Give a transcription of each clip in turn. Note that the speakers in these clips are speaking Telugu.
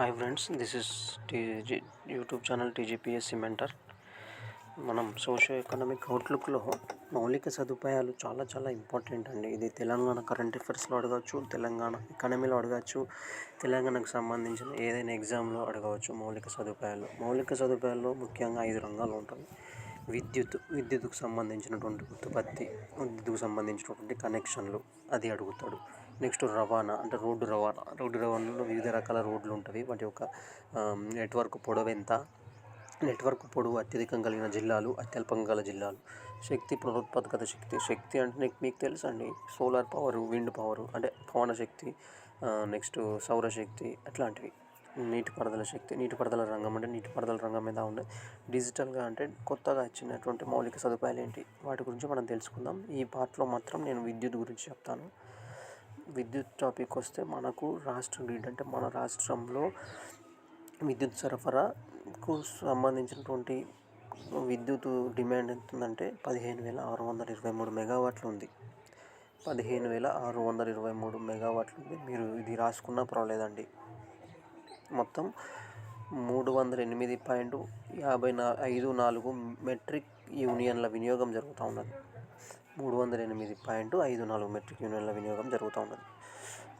Hi friends this is TG YouTube channel TGPSC mentor మనం సోషో ఎకనామిక్ అవుట్లుక్లో మౌలిక సదుపాయాలు చాలా చాలా ఇంపార్టెంట్ అండి. ఇది తెలంగాణ కరెంట్ అఫైర్స్లో అడగవచ్చు తెలంగాణ ఎకానమీలో అడగవచ్చు తెలంగాణకు సంబంధించిన ఏదైనా ఎగ్జామ్లో అడగవచ్చు మౌలిక సదుపాయాలు. మౌలిక సదుపాయాల్లో ముఖ్యంగా ఐదు రంగాలు ఉంటాయి. విద్యుత్ విద్యుత్కు సంబంధించినటువంటి ఉత్పత్తి విద్యుత్కు సంబంధించినటువంటి కనెక్షన్లు అది అడుగుతాడు. నెక్స్ట్ రవాణా అంటే రోడ్డు రవాణా. రోడ్డు రవాణాలో వివిధ రకాల రోడ్లు ఉంటాయి. వాటి యొక్క నెట్వర్క్ పొడవు ఎంత? నెట్వర్క్ పొడవు అత్యధికం కలిగిన జిల్లాలు అత్యల్పంగా గల జిల్లాలు. శక్తి పునరుత్పాదకత శక్తి శక్తి అంటే మీకు తెలుసండి. సోలార్ పవర్ విండ్ పవర్ అంటే పవన శక్తి నెక్స్ట్ సౌరశక్తి అట్లాంటివి. నీటిపారుదల శక్తి నీటిపారుదల రంగం అంటే నీటిపారుదల రంగం మీద ఉంది డిజిటల్గా అంటే కొత్తగా వచ్చినటువంటి మౌలిక సదుపాయాలు ఏంటి? వాటి గురించి మనం తెలుసుకుందాం. ఈ పార్ట్లో మాత్రం నేను విద్యుత్ గురించి చెప్తాను. విద్యుత్ టాపిక్ వస్తే మనకు రాష్ట్ర గ్రిడ్ అంటే మన రాష్ట్రంలో విద్యుత్ సరఫరాకు సంబంధించినటువంటి విద్యుత్ డిమాండ్ ఎంత ఉందంటే పదిహేను వేల ఆరు వందల ఇరవై మూడు మెగావాట్లు ఉంది. పదిహేను వేల ఆరు వందల ఇరవై మూడు మెగావాట్లు ఉంది. మీరు ఇది రాసుకున్నా పర్వాలేదండి. మొత్తం మూడు వందల ఎనిమిది పాయింట్ యాభై నా ఐదు నాలుగు మెట్రిక్ యూనియన్ల వినియోగం జరుగుతూ ఉన్నది. మూడు వందల ఎనిమిది పాయింట్ ఐదు నాలుగు మెట్రిక్ యూనియన్ల వినియోగం జరుగుతూ ఉన్నది.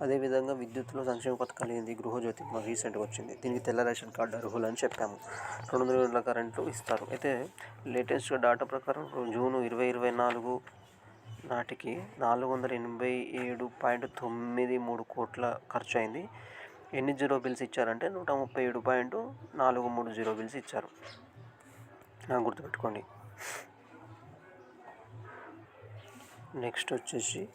అదేవిధంగా విద్యుత్తులో సంక్షేమ పథకాలు ఏంది? గృహజ్యోతి మాకు రీసెంట్గా వచ్చింది. దీనికి తెల్ల రేషన్ కార్డు అర్హులు అని చెప్పాము. రెండు వందల యూనిట్ల కరెంటు ఇస్తారు. అయితే లేటెస్ట్గా డాటా ప్రకారం జూన్ ఇరవై ఇరవై నాలుగు నాటికి నాలుగు వందల ఎనభై ఏడు పాయింట్ తొమ్మిది మూడు కోట్ల ఖర్చు అయింది ఎన్ని జీరో బిల్స్ ఇచ్చారంటే నూట ముప్పై ఏడు పాయింట్ నాలుగు మూడు జీరో బిల్స్ ఇచ్చారు. గుర్తుపెట్టుకోండి. నెక్స్ట్ వచ్చేసి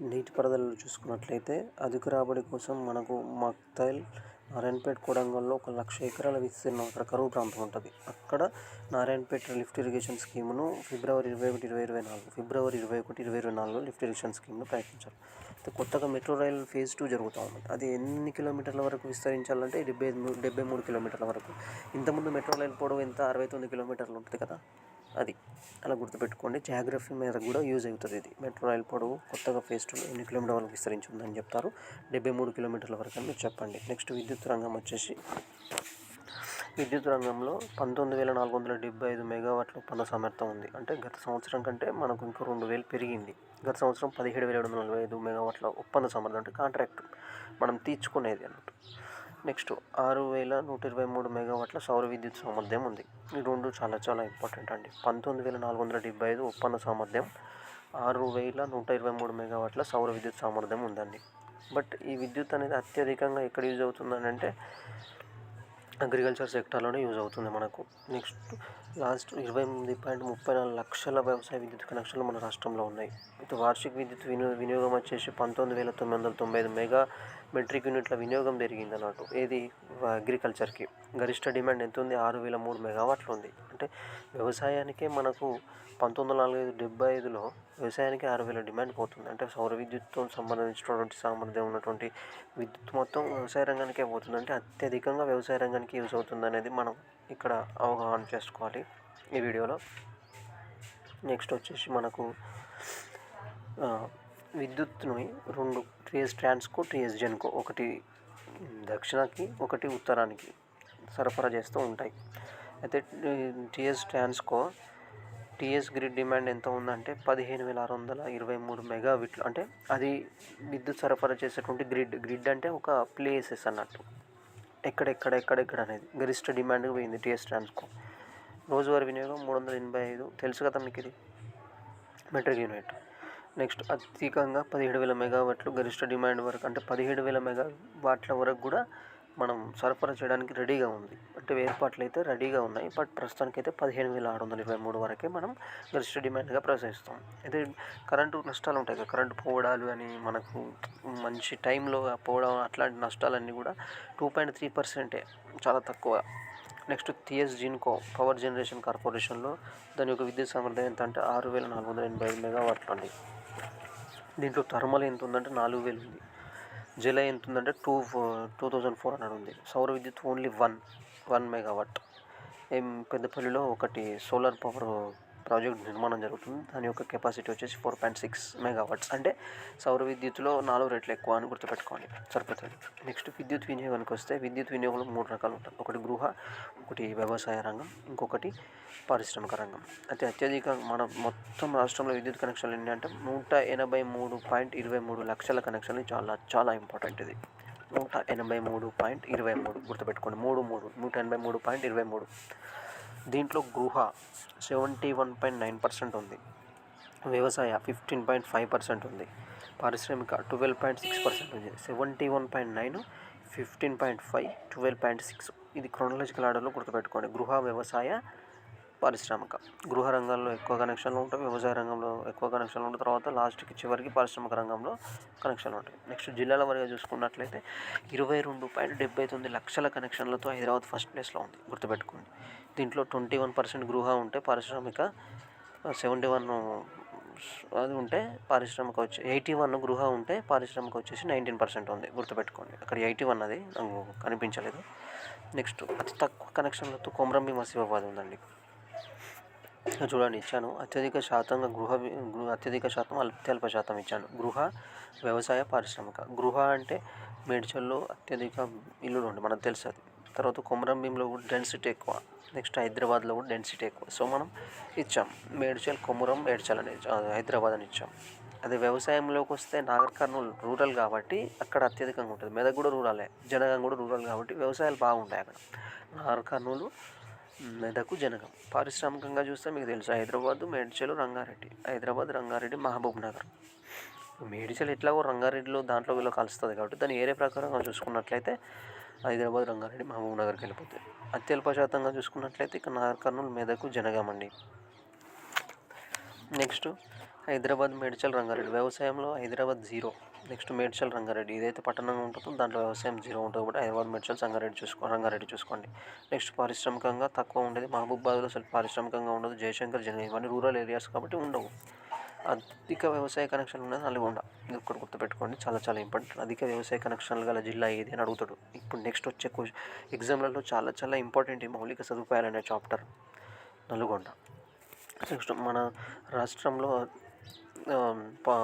నీటిపారుదలలో చూసుకున్నట్లయితే అధిక రాబడి కోసం మనకు మక్తైల్ నారాయణపేట కొడంగల్లో ఒక లక్ష ఎకరాల విస్తీర్ణం అక్కడ కరువు ప్రాంతం ఉంటుంది. అక్కడ నారాయణపేట లిఫ్ట్ ఇరిగేషన్ స్కీమ్ను ఫిబ్రవరి ఇరవై ఒకటి ఇరవై ఇరవై నాలుగు ఫిబ్రవరి ఇరవై ఒకటి ఇరవై ఇరవై నాలుగులో లిఫ్ట్ ఇరిగేషన్ స్కీమ్ను ప్రయత్నించారు. అయితే కొత్తగా మెట్రో రైల్ ఫేజ్ టూ జరుగుతూ ఉంది. అది ఎన్ని కిలోమీటర్ల వరకు విస్తరించాలంటే డెబ్బై డెబ్బై మూడు కిలోమీటర్ల వరకు. ఇంతకుముందు మెట్రో రైల్ పొడవు ఎంత? అరవై తొమ్మిది కిలోమీటర్లు ఉంటుంది కదా? అది. అలా గుర్తుపెట్టుకోండి. జాగ్రఫీ మీద కూడా యూజ్ అవుతుంది ఇది. మెట్రో రైల్ పొడవు కొత్తగా ఫేస్ టూ ఎన్ని కిలోమీటర్ వరకు విస్తరించి ఉందని చెప్తారు. డెబ్బై మూడు కిలోమీటర్ల వరకు అని మీరు చెప్పండి. నెక్స్ట్ విద్యుత్ రంగం వచ్చేసి విద్యుత్ రంగంలో పంతొమ్మిది వేల నాలుగు వందల డెబ్బై ఐదు మెగావాట్ల ఒప్పంద సామర్థ్యం ఉంది. అంటే గత సంవత్సరం కంటే మనకు ఇంకో రెండు వేలు పెరిగింది. గత సంవత్సరం పదిహేడు వేల ఏడు వందల నలభై ఐదు మెగావాట్ల ఒప్పంద సామర్థ్యం అంటే కాంట్రాక్ట్. మనం తీర్చుకునేది అన్నట్టు. నెక్స్ట్ ఆరు వేల నూట ఇరవై మూడు మెగావాట్ల సౌర విద్యుత్ సామర్థ్యం ఉంది. ఈ రెండు చాలా చాలా ఇంపార్టెంట్ అండి. పంతొమ్మిది వేల నాలుగు వందల డెబ్బై ఐదు ఒప్పంద సామర్థ్యం ఆరు వేల నూట ఇరవై మూడు మెగావాట్ల సౌర విద్యుత్ సామర్థ్యం ఉందండి. బట్ ఈ విద్యుత్ అనేది అత్యధికంగా ఎక్కడ యూజ్ అవుతుందని అంటే అగ్రికల్చర్ సెక్టార్లోనే యూజ్ అవుతుంది మనకు. నెక్స్ట్ లాస్ట్ ఇరవై ఎనిమిది పాయింట్ ముప్పై నాలుగు లక్షల వ్యవసాయ విద్యుత్ కనెక్షన్లు మన రాష్ట్రంలో ఉన్నాయి. ఇటు వార్షిక విద్యుత్ వినియోగం వచ్చేసి పంతొమ్మిది వేల తొమ్మిది వందల తొంభై ఐదు మెగా మెట్రిక్ యూనిట్ల వినియోగం పెరిగింది అన్నట్టు ఏది అగ్రికల్చర్కి. గరిష్ట డిమాండ్ ఎంత ఉంది ఆరు వేల మూడు మెగావాట్లు ఉంది. అంటే వ్యవసాయానికే మనకు పంతొమ్మిది వందల నలభై ఐదు డెబ్బై ఐదులో వ్యవసాయానికి ఆరు వేల డిమాండ్ పోతుంది. అంటే సౌర విద్యుత్తో సంబంధించినటువంటి సామర్థ్యం ఉన్నటువంటి విద్యుత్ మొత్తం వ్యవసాయ రంగానికే పోతుంది. అంటే అత్యధికంగా వ్యవసాయ రంగానికి యూజ్ అవుతుంది అనేది మనం ఇక్కడ అవగాహన చేసుకోవాలి ఈ వీడియోలో. నెక్స్ట్ వచ్చేసి మనకు విద్యుత్ని రెండు టీఎస్ ట్రాన్స్కో టీఎస్ జెన్కో ఒకటి దక్షిణకి ఒకటి ఉత్తరానికి సరఫరా చేస్తూ ఉంటాయి. అయితే TS Transco TS grid demand ఎంత ఉందంటే పదిహేను వేల ఆరు వందల ఇరవై మూడు మెగావిట్లు. అంటే అది విద్యుత్ సరఫరా చేసేటువంటి గ్రిడ్. గ్రిడ్ అంటే ఒక ప్లేసెస్ అన్నట్టు. ఎక్కడెక్కడ ఎక్కడెక్కడ అనేది. గరిష్ట డిమాండ్ పోయింది టీఎస్ ట్రాన్స్కో. రోజువారీ వినియోగం మూడు వందల ఎనభై ఐదు. తెలుసు కదా మీకు ఇది? Metric unit. నెక్స్ట్ అధికంగా పదిహేడు వేల మెగావాట్లు గరిష్ట డిమాండ్ వరకు అంటే పదిహేడు వేల మెగావాట్ల వరకు కూడా మనం సరఫరా చేయడానికి రెడీగా ఉంది. అంటే ఏర్పాట్లు అయితే రెడీగా ఉన్నాయి. బట్ ప్రస్తుతానికి అయితే పదిహేను వేల ఆరు వందల ఇరవై మూడు వరకే మనం గరిష్ట డిమాండ్గా ప్రవేశిస్తాం. అయితే కరెంటు నష్టాలు ఉంటాయి కదా. కరెంటు పోవడాలు అని మనకు మంచి టైంలో పోవడం అట్లాంటి నష్టాలన్నీ కూడా టూ పాయింట్ త్రీ పర్సెంటే చాలా తక్కువ. Next TS Genco power generation కార్పొరేషన్లో దాని యొక్క విద్యుత్ సామర్థ్యం ఎంత అంటే ఆరు వేల నాలుగు వందల ఎనభై ఐదు మెగావాట్లు అండి. దీంట్లో థర్మల్ ఎంత ఉందంటే నాలుగు వేలు ఉంది. జల ఎంత ఉందంటే two two thousand four hundred ఉంది. సౌర విద్యుత్ ఓన్లీ వన్ వన్ మెగావాట్. ఏం పెద్దపల్లిలో ఒకటి సోలార్ పవర్ ప్రాజెక్ట్ నిర్మాణం జరుగుతుంది. దాని యొక్క కెపాసిటీ వచ్చేసి ఫోర్ పాయింట్ సిక్స్ మెగావాట్స్. అంటే సౌర విద్యుత్తులో నాలుగు రెట్లు ఎక్కువ అని గుర్తుపెట్టుకోండి. సరిపోతుంది నెక్స్ట్ విద్యుత్ వినియోగానికి వస్తే విద్యుత్ వినియోగంలో మూడు రకాలు ఉంటాయి. ఒకటి గృహ ఒకటి వ్యవసాయ రంగం ఇంకొకటి పారిశ్రామిక రంగం. అయితే అత్యధిక మన మొత్తం రాష్ట్రంలో విద్యుత్ కనెక్షన్లు ఎన్ని అంటే నూట ఎనభై మూడు పాయింట్ ఇరవై మూడు లక్షల కనెక్షన్లు చాలా చాలా ఇంపార్టెంట్ ఇది. నూట ఎనభై మూడు పాయింట్ ఇరవై మూడు గుర్తుపెట్టుకోండి. మూడు మూడు నూట ఎనభై మూడు పాయింట్ ఇరవై మూడు. దీంట్లో గృహ seventy one point nine percent ఉంది. వ్యవసాయ ఫిఫ్టీన్ పాయింట్ ఫైవ్ పర్సెంట్ ఉంది. పారిశ్రామిక ట్వెల్వ్ పాయింట్ సిక్స్ పర్సెంట్ ఉంది. Seventy one point nine fifteen point five twelve point six. ఇది క్రోనలాజికల్ ఆర్డర్లో గుర్తుపెట్టుకోండి. గృహ వ్యవసాయ పారిశ్రామిక. గృహ రంగంలో ఎక్కువ కనెక్షన్లు ఉంటాయి వ్యవసాయ రంగంలో ఎక్కువ కనెక్షన్లు ఉంటాయి తర్వాత లాస్ట్కి చివరికి పారిశ్రామిక రంగంలో కనెక్షన్లు ఉంటాయి. నెక్స్ట్ జిల్లాల వారీగా చూసుకున్నట్లయితే ఇరవై రెండు పాయింట్ డెబ్బై తొమ్మిది లక్షల కనెక్షన్లతో హైదరాబాద్ ఫస్ట్ ప్లేస్లో ఉంది గుర్తుపెట్టుకోండి. దీంట్లో ట్వంటీ వన్ పర్సెంట్ గృహ ఉంటే పారిశ్రామిక సెవెంటీ వన్ అది ఉంటే పారిశ్రామిక వచ్చి ఎయిటీ వన్ గృహ ఉంటే పారిశ్రామిక వచ్చేసి నైన్టీన్ పర్సెంట్ ఉంది గుర్తుపెట్టుకోండి. అక్కడ ఎయిటీ వన్ అది నాకు కనిపించలేదు. నెక్స్ట్ అతి తక్కువ కనెక్షన్లతో కొమరంబి మసీబాబాద్ ఉందండి. చూడండి ఇచ్చాను. అత్యధిక శాతంగా గృహ గృహ అత్యధిక శాతం అత్యల్ప శాతం ఇచ్చాను. గృహ వ్యవసాయ పారిశ్రామిక. గృహ అంటే మేడ్చల్లో అత్యధిక ఇల్లులు ఉండే మనకు తెలుసు అది తర్వాత కొమరంభీంలో కూడా డెన్సిటీ ఎక్కువ. నెక్స్ట్ హైదరాబాద్లో కూడా డెన్సిటీ ఎక్కువ. సో మనం ఇచ్చాం. మేడ్చల్ కొమురం మేడ్చల్ అని హైదరాబాద్ అని ఇచ్చాం. అదే వ్యవసాయంలోకి వస్తే నాగర్ కర్నూలు రూరల్ కాబట్టి అక్కడ అత్యధికంగా ఉంటుంది. మెదక్ కూడా రూరలే. జనగం కూడా రూరల్ కాబట్టి వ్యవసాయాలు బాగుంటాయి అక్కడ. నాగర్ కర్నూలు మెదకు జనగం పారిశ్రామికంగా చూస్తే మీకు తెలుసు హైదరాబాద్ మేడ్చల్ రంగారెడ్డి. హైదరాబాద్ రంగారెడ్డి మహబూబ్ నగర్. మేడ్చల్ ఎట్లాగో రంగారెడ్డిలో దాంట్లో వీళ్ళు కలుస్తుంది కాబట్టి దాని ఏరే ప్రకారంగా చూసుకున్నట్లయితే హైదరాబాద్ రంగారెడ్డి మహబూబ్ నగర్కి వెళ్ళిపోతుంది అత్యల్ప శాతంగా చూసుకున్నట్లయితే ఇక నాగర్ కర్నూలు మెదకు జనగామండి అండి. నెక్స్ట్ హైదరాబాద్ మేడ్చల్ రంగారెడ్డి. వ్యవసాయంలో హైదరాబాద్ జీరో. నెక్స్ట్ మేడ్చల్ రంగారెడ్డి. ఏదైతే పట్టణంగా ఉంటుందో దాంట్లో వ్యవసాయం జీరో ఉంటుంది కాబట్టి హైదరాబాద్ మేడ్చల్ సంగారెడ్డి చూసుకో రంగారెడ్డి చూసుకోండి. నెక్స్ట్ పారిశ్రామికంగా తక్కువ ఉండేది. మహబూబాబాద్లో అసలు పారిశ్రామికంగా ఉండదు. జయశంకర్ జన ఇవన్నీ రూరల్ ఏరియాస్ కాబట్టి ఉండవు. అధిక వ్యవసాయ కనెక్షన్ ఉన్నది నల్గొండ ఇది ఒకటి గుర్తుపెట్టుకోండి. చాలా చాలా ఇంపార్టెంట్. అధిక వ్యవసాయ కనెక్షన్లు గల జిల్లా ఏది అని అడుగుతాడు. ఇప్పుడు నెక్స్ట్ వచ్చే క్వశ్చన్ ఎగ్జామ్లలో చాలా చాలా ఇంపార్టెంట్ ఈ మౌలిక సదుపాయాలు అనే చాప్టర్ నల్గొండ. నెక్స్ట్ మన రాష్ట్రంలో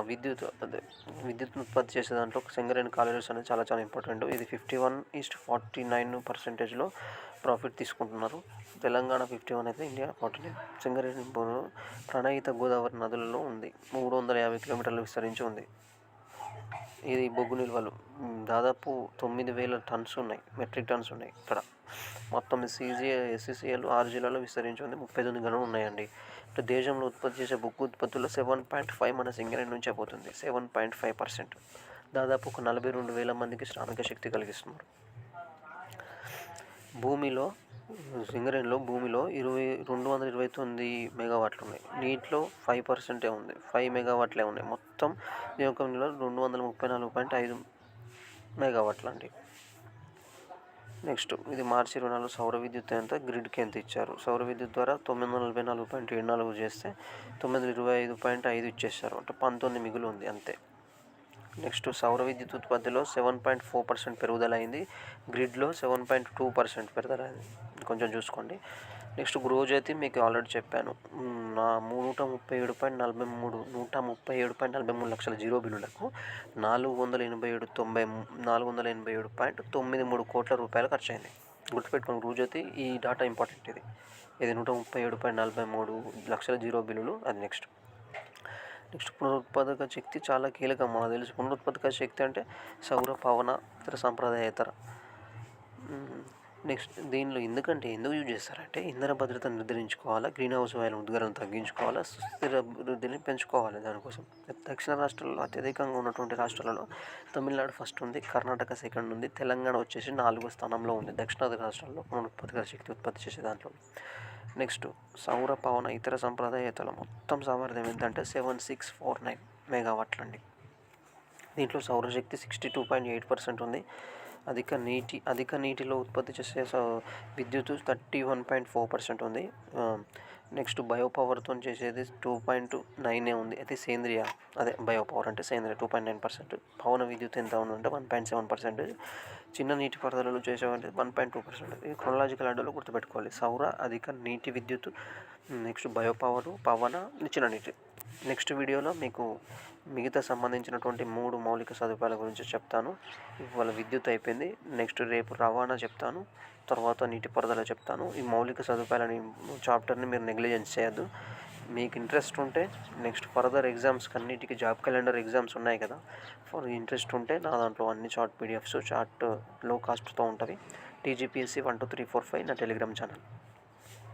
విద్యుత్ అదే విద్యుత్ ఉత్పత్తి చేసే దాంట్లో సింగరేణి కాలేజెస్ అనేది చాలా చాలా ఇంపార్టెంట్. ఇది fifty one is to forty nine పర్సెంటేజ్లో profit తీసుకుంటున్నారు. తెలంగాణ ఫిఫ్టీ వన్ అయితే India forty nine. Singareni Pranahita Godavari నదులలో ఉంది. మూడు వందల యాభై కిలోమీటర్లు విస్తరించి ఉంది. ఇది బొగ్గు నిల్వలు. దాదాపు తొమ్మిది వేల టన్స్ ఉన్నాయి. మెట్రిక్ టన్స్ ఉన్నాయి ఇక్కడ. మొత్తం సీజీ ఎస్సీసీఎల్ ఆరు జిల్లాలో విస్తరించి ఉంది. ముప్పై తొమ్మిది గనులు ఉన్నాయండి. అంటే దేశంలో ఉత్పత్తి చేసే బొగ్గు ఉత్పత్తుల్లో సెవెన్ పాయింట్ ఫైవ్ మన సింగరేణి నుంచే పోతుంది. సెవెన్ పాయింట్ ఫైవ్ పర్సెంట్ దాదాపు ఒక నలభై రెండు వేల మందికి శ్రామిక శక్తి కలిగిస్తున్నారు. భూమిలో సింగరేణిలో భూమిలో ఇరవై రెండు వందల ఇరవై తొమ్మిది మెగావాట్లు ఉన్నాయి నీటిలో ఫైవ్ పర్సెంటే ఉంది. ఫైవ్ మెగావాట్లే ఉన్నాయి. మొత్తం నియోజకంలో రెండు వందల ముప్పై నాలుగు పాయింట్ ఐదు మెగావాట్లు అండి నెక్స్ట్ ఇది మార్చి ఇరవై నాలుగు సౌర విద్యుత్ ఎంత? గ్రిడ్కి ఎంత ఇచ్చారు? సౌర విద్యుత్ ద్వారా తొమ్మిది వందల నలభై నాలుగు పాయింట్ ఏడు నాలుగు చేస్తే తొమ్మిది వందల ఇరవై ఐదు పాయింట్ ఐదు ఇచ్చేస్తారు. అంటే పంతొమ్మిది మిగులు ఉంది అంతే. నెక్స్ట్ సౌర విద్యుత్ ఉత్పత్తిలో సెవెన్ పాయింట్ ఫోర్ పర్సెంట్ పెరుగుదల అయింది గ్రిడ్లో సెవెన్ పాయింట్ టూ పర్సెంట్ పెరుగుదల అయింది కొంచెం చూసుకోండి. నెక్స్ట్ గృహజ్యోతి మీకు ఆల్రెడీ చెప్పాను. నా నూట ముప్పై ఏడు పాయింట్ నలభై మూడు నూట ముప్పై ఏడు పాయింట్ నలభై మూడు లక్షల జీరో బిల్లులకు నాలుగు వందల ఎనభై ఏడు తొంభై నాలుగు వందల ఎనభై ఏడు పాయింట్ తొమ్మిది మూడు కోట్ల రూపాయలు ఖర్చు అయింది గుర్తుపెట్టుకోండి గృహజ్యోతి ఈ డాటా ఇంపార్టెంట్ ఇది. ఇది నూట ముప్పై ఏడు పాయింట్ నలభై మూడు లక్షల జీరో బిల్లులు అది నెక్స్ట్. నెక్స్ట్ పునరుత్పాదక శక్తి చాలా కీలకం మనకు తెలుసు. పునరుత్పాదక శక్తి అంటే సౌర పవన ఇతర సాంప్రదాయేతర నెక్స్ట్ దీనిలో ఎందుకంటే ఎందుకు యూజ్ చేస్తారంటే ఇంధన భద్రతను నిర్ధారించుకోవాలా గ్రీన్ హౌస్ వాయుల ఉద్గారాలను తగ్గించుకోవాలా సుస్థిర అభివృద్ధిని పెంచుకోవాలి దానికోసం. దక్షిణ రాష్ట్రాల్లో అత్యధికంగా ఉన్నటువంటి రాష్ట్రాలలో తమిళనాడు ఫస్ట్ ఉంది కర్ణాటక సెకండ్ ఉంది తెలంగాణ వచ్చేసి నాలుగో స్థానంలో ఉంది. దక్షిణాది రాష్ట్రాల్లో పునరుత్పాదక శక్తి ఉత్పత్తి చేసే దాంట్లో. నెక్స్ట్ సౌర పవన ఇతర సంప్రదాయతల మొత్తం సామర్థ్యం ఎంతంటే సెవెన్ సిక్స్ ఫోర్ నైన్ మెగావాట్లు అండి దీంట్లో సౌరశక్తి sixty two point eight percent ఉంది. అధిక నీటి అధిక నీటిలో ఉత్పత్తి చేసే విద్యుత్ thirty one point four percent ఉంది. నెక్స్ట్ బయోపవర్తో చేసేది టూ పాయింట్ నైనే ఉంది. అయితే సేంద్రియ అదే బయోపవర్ అంటే సేంద్రియ టూ పాయింట్ నైన్ పర్సెంట్. పవన విద్యుత్ ఎంత ఉందంటే వన్ పాయింట్ సెవెన్ పర్సెంట్. చిన్న నీటి పరదలు చేసేవంటే వన్ పాయింట్ టూ పర్సెంట్. ఇది క్రొనలాజికల్ ఆర్డర్లో గుర్తుపెట్టుకోవాలి. సౌర అధిక నీటి విద్యుత్ నెక్స్ట్ బయోపవర్ పవన చిన్న నీటి. నెక్స్ట్ వీడియోలో మీకు మిగతా సంబంధించినటువంటి మూడు మౌలిక సదుపాయాల గురించి చెప్తాను. ఇవాళ విద్యుత్ అయిపోయింది. నెక్స్ట్ రేపు రవాణా చెప్తాను. తర్వాత నీటిపారుదల చెప్తాను. ఈ మౌలిక సదుపాయాలని చాప్టర్ని మీరు నెగ్లిజెన్స్ చేయొద్దు. మీకు ఇంట్రెస్ట్ ఉంటే నెక్స్ట్ ఫర్దర్ ఎగ్జామ్స్ అన్నిటికీ జాబ్ క్యాలెండర్ ఎగ్జామ్స్ ఉన్నాయి కదా. ఫర్ ఇంట్రెస్ట్ ఉంటే నా దాంట్లో అన్ని చార్ట్ పీడిఎఫ్స్ చార్ట్లో కాస్ట్తో ఉంటుంది TGPSC one two three four five నా టెలిగ్రామ్ ఛానల్.